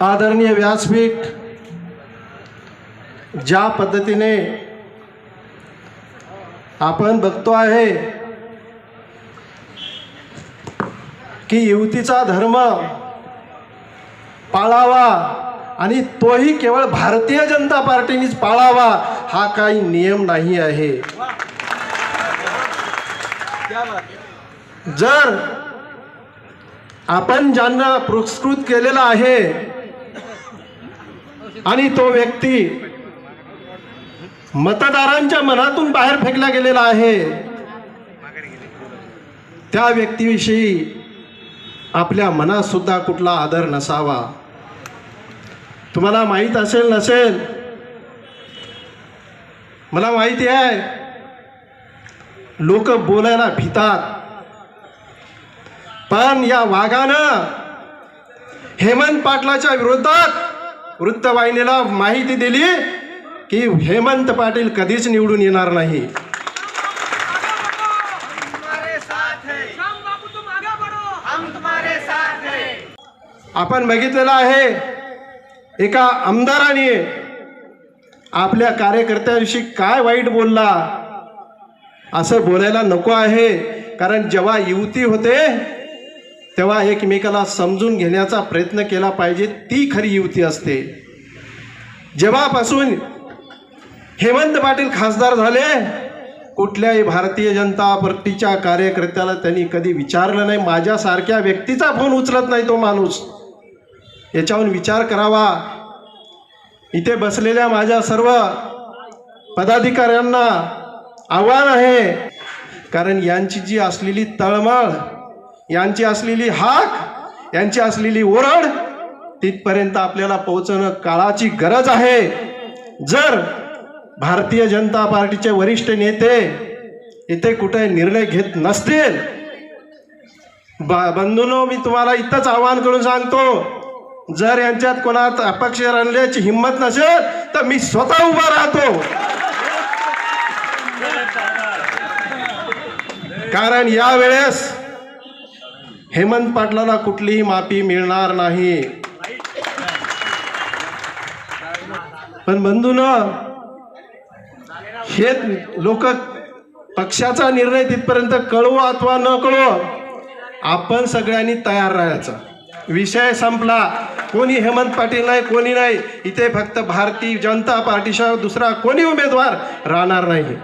आदरणीय व्यासपीठ ज्या पद्धतीने आपण बघतो आहे की युतीचा धर्म पाळावा आणि तोही केवळ भारतीय जनता पार्टीनेच पाळावा हा काही नियम नाही आहे. जर आपण ज्यांना पुरस्कृत केलेला आहे आणि तो व्यक्ती मतदारांच्या मनातून बाहेर फेकला गेलेला आहे. त्या व्यक्तीविषयी आपल्या मनात सुद्धा कुठला आदर नसावा. तुम्हाला माहीत असेल नसेल मला माहिती आहे लोक बोलायला भितात. पण या वाघानं हेमंत पाटलाच्या विरोधात वृत्तवाहिनीला माहिती दिली की हेमंत पाटील कधीच निवडून येणार नाही. है। है। आपण बघितलेलं आहे एका आमदाराने आपल्या कार्यकर्त्याविषयी काय वाईट बोलला असं बोलायला नको आहे कारण जेव्हा युती होते तेव्हा एकमेकाला समजून घेण्याचा प्रयत्न केला पाहिजे ती खरी युती असते. जेव्हापासून हेमंत पाटील खासदार झाले कुठल्याही भारतीय जनता पार्टीच्या कार्यकर्त्याला त्यांनी कधी विचारलं नाही. माझ्यासारख्या व्यक्तीचा फोन उचलत नाही तो माणूस. याच्याहून विचार करावा. इथे बसलेल्या माझ्या सर्व पदाधिकाऱ्यांना आव्हान आहे. कारण यांची जी असलेली तळमळ यांची असलेली हाक यांची असलेली ओरड तिथपर्यंत आपल्याला पोहोचणं काळाची गरज आहे. जर भारतीय जनता पार्टीचे वरिष्ठ नेते इथे कुठे निर्णय घेत नसतील ब- मी तुम्हाला इथंच आवाहन करून सांगतो जर यांच्यात कोणात अपक्ष राहण्याची हिंमत नसेल तर मी स्वतः उभा राहतो. कारण यावेळेस हेमंत पाटलाला कुठलीही माफी मिळणार नाही. पण बंधून हे लोक पक्षाचा निर्णय तिथपर्यंत कळवू अथवा न कळवो आपण सगळ्यांनी तयार राहायचं. विषय संपला. कोणी हेमंत पाटील नाही कोणी नाही. इथे फक्त भारतीय जनता पार्टीशिवाय दुसरा कोणी उमेदवार राहणार नाही.